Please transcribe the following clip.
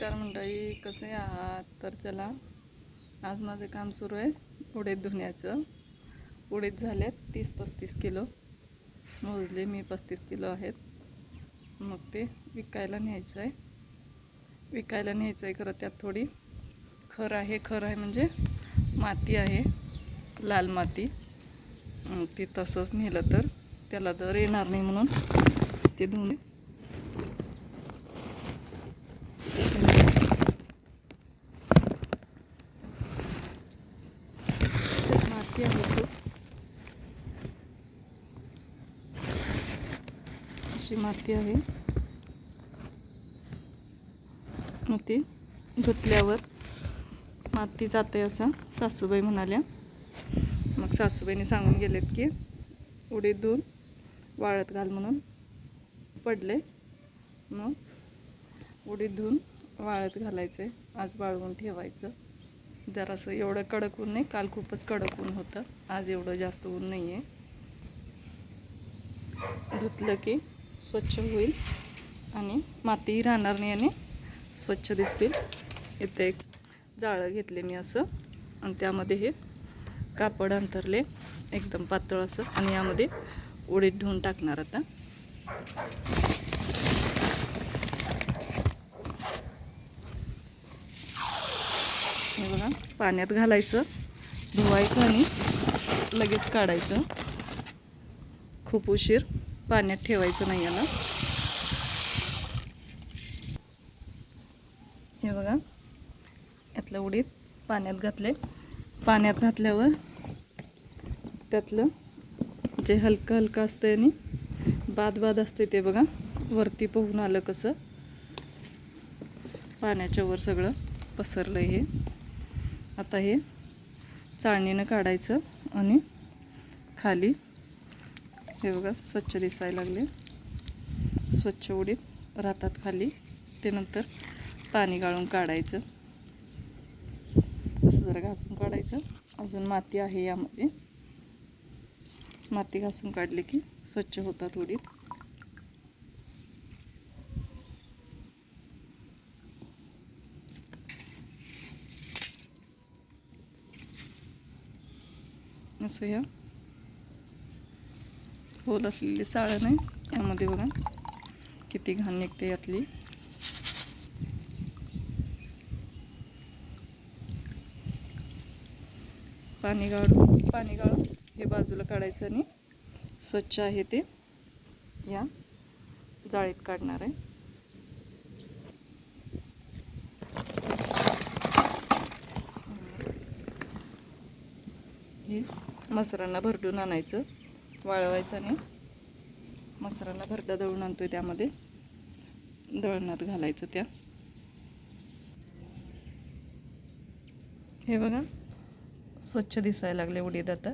नमस्कार मंडळी कसे आहात? तर चला आज माझं काम सुरू आहे उडीद धुण्याचं. उडीद झालेत तीस पस्तीस किलो. मोजले मी पस्तीस किलो आहेत. मग ते विकायला न्यायचं आहे विकायला न्यायचं आहे खरं त्यात थोडी. खर आहे खर आहे म्हणजे माती आहे लाल माती. मग ती तसंच नेलं तर त्याला दर येणार नाही म्हणून ते धुणे माती आहे खूप अशी माती आहे. मग ती धुतल्यावर माती जाते असं सासूबाई म्हणाल्या. मग सासूबाईने सांगून गेलेत की उडीत धुवून वाळत घाल म्हणून पडले. मग उडीत धुवून वाळत घालायचं आज वाळवून ठेवायचं. जरासं एवढं कडक ऊन नाही काल खूपच कडक ऊन होतं. आज एवढं जास्त ऊन नाही आहे धुतलं की स्वच्छ होईल आणि मातीही राहणार नाही आणि स्वच्छ दिसतील. इथे एक जाळं घेतले मी असं. आणि त्यामध्ये हे कापड अंतरले एकदम पातळ असं. आणि यामध्ये उडीद धुवून टाकणार आता. हे बघा पाण्यात घालायचं धुवायचं आणि लगेच काढायचं. खूप उशीर. पाण्यात ठेवायचं नाही याला. हे बघा यातलं उडीद पाण्यात घातले पाण्यात घातल्यावर त्यातलं जे हलकं हलकं असतं आणि बाद बाद असते ते बघा वरती पोहून आलं कसं. पाण्याच्या वर सगळं पसरलं हे. आता हे चाळणीनं काढायचं आणि खाली हे बघा स्वच्छ दिसायला लागले. स्वच्छ उडीत राहतात खाली. ते नंतर पाणी गाळून काढायचं. असं जरा घासून काढायचं. अजून माती आहे यामध्ये. माती घासून काढली की स्वच्छ होतात उडीत. असं ह्या होल असलेली चाळण आहे यामध्ये बघा. किती घाण निघते यातली. पाणी गाळून पाणी गाळून हे बाजूला काढायचं आणि स्वच्छ आहे ते या जाळीत काढणार आहे. हे मसरांना भरडून आणायचं. वाळवायचं आणि मसाला भरडा दळून आणतो आहे त्यामध्ये. दळणात घालायचं त्या. हे बघा स्वच्छ दिसायला लागले उडीद आता.